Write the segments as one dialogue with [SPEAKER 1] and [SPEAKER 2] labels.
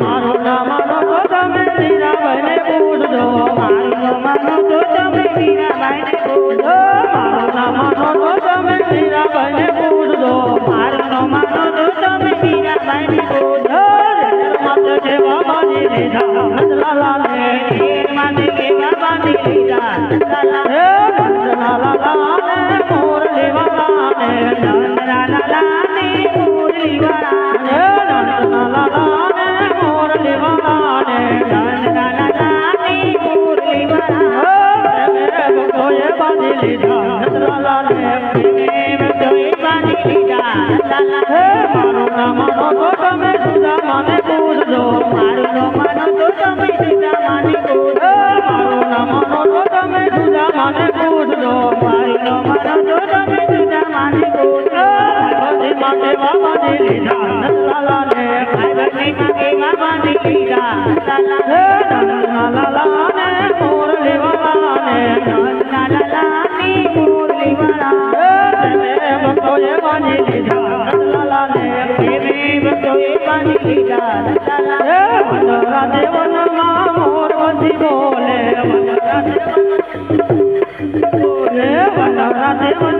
[SPEAKER 1] મારો ના મારો તો તમે મીરાબાઈને પૂછજો
[SPEAKER 2] મારો ના મારો તો તમે મીરાબાઈને પૂછજો
[SPEAKER 1] મારો ના મારો તો તમે
[SPEAKER 2] લેવા દીકરી
[SPEAKER 1] મોર લેવા મારું નામ માંગે બાબા ને લીધા લાલા ને
[SPEAKER 2] પાર્વતી માંગે બાબા ને લીધા
[SPEAKER 1] લાલા લાલા ને મોર લેવાલા ને
[SPEAKER 2] લાલા ને મોર લેવાલા
[SPEAKER 1] ને ભક્તો એ માની લીધા લાલા ને
[SPEAKER 2] દેવી ભક્તો એ માની લીધા લાલા
[SPEAKER 1] વનરા દેવનમાં મોર વધી બોલે વનરા દેવન બોલે વનરા દેવન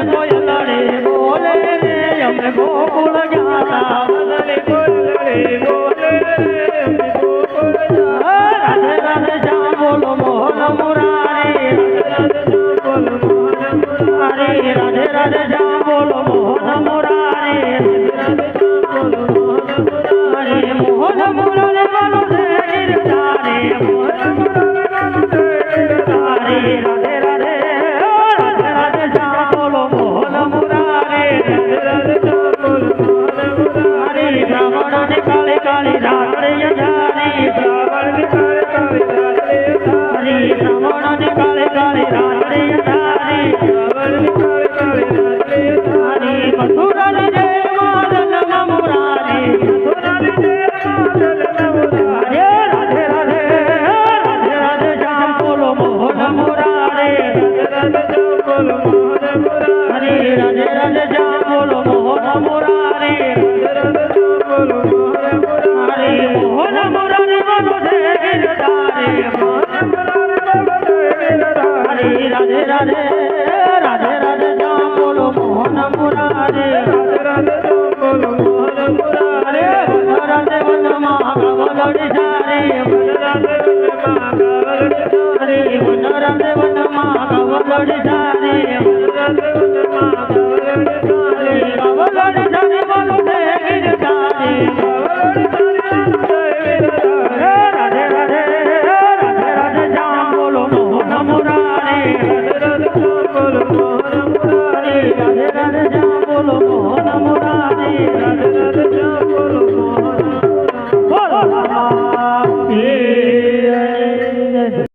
[SPEAKER 1] અમે બોલે રે અમે બોલે. ਬਣਾ ਨੇ ਕਾਲੇ ਕਾਲੇ ਰਾਤੜੇ ਅੰਧਾਰੀ ਬਰਾਵਲ ਵੀ
[SPEAKER 3] ਕਾਲੇ ਕਾਲੇ ਰਾਤੜੇ
[SPEAKER 1] ਅੰਧਾਰੀ ਸਵਣਾ ਨੇ ਕਾਲੇ ਕਾਲੇ ਰਾਤੜੇ Radhe Radhe.